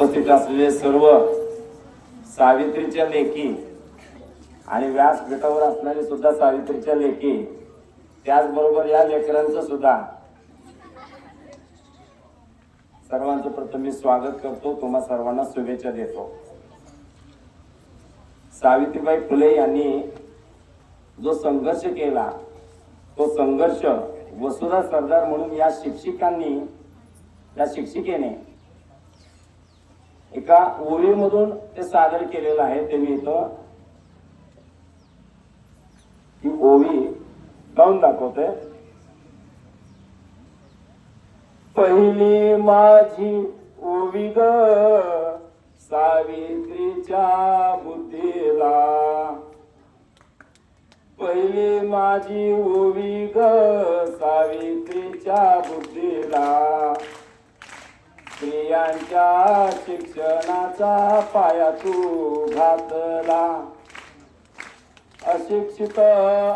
उपस्थित असलेले सर्व सावित्रीच्या लेखी. आणि व्यासपीठावर असणारे सुद्धा सावित्रीच्या लेखी. त्याचबरोबर या लेकरांचं सुद्धा. सर्वांचं प्रथम मी स्वागत करतो. तुम्हा सर्वांना शुभेच्छा देतो. सावित्रीबाई फुले यांनी जो संघर्ष केला तो संघर्ष वसुधा सरदार म्हणून या शिक्षिकांनी या शिक्षिकेने एका ओळीमधून ते सादर केलेलं आहे. ते मी इथं ही ओवी गाऊन दाखवते. पहिली माझी ओवी ग सावित्रीच्या बुद्धीला. पहिली माझी ओवी ग सावित्रीच्या बुद्धीला. स्त्रियांच्या शिक्षणाचा पाया तू घातला अशिक्षित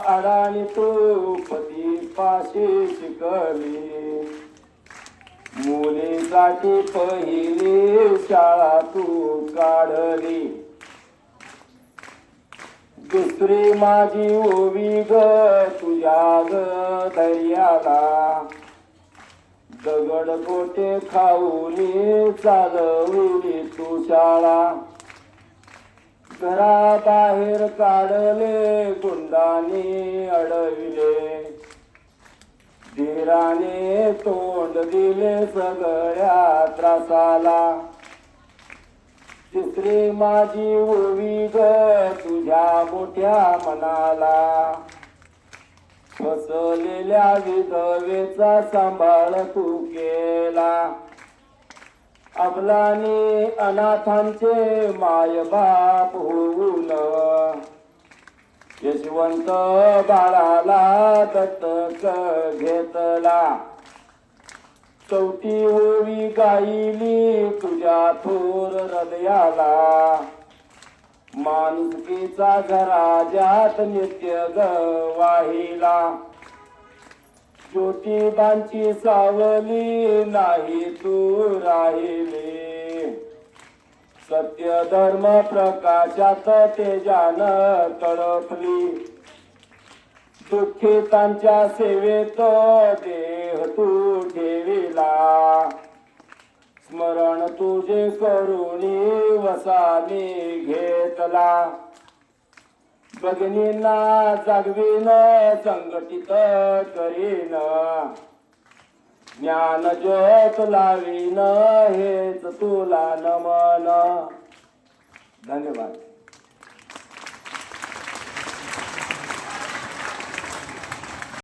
अडाणी तू पती पाशी शिकली. मुलीसाठी पहिली शाळा तू काढली. दुसरी माझी ओवी ग तुझ्या ग दर्याला. दगड गोटे खाऊन चालवली तू शाळा. घराबाहेर काढले गुंडाने अडविले. धीराने तोंड दिले सगळ्या त्रासाला. तिसरी माझी ओवी ग तुझ्या मोठ्या मनाला. फसलेल्या विधवेचा सांभाळ तू केला. अबलानी अनाथांचे माय बाप होऊन यशवंत बाळाला दत्तक घेतला. चौथी ओवी गायली तुझ्या थोर हृदयाला. माणुसकीचा घराजात नित्य ग वाहिला. ज्योतिबांची सावली नाही तू राहिली. सत्य धर्म प्रकाशात तेजान तळपली. दुःखितांच्या सेवेत देह तू ठेविला. स्मरण तुझे करून स्वामी घेतला? भगिनींना जागवीन संघटित करीन. ज्ञान ज्योत लावीन हेच तुला नमन. धन्यवाद.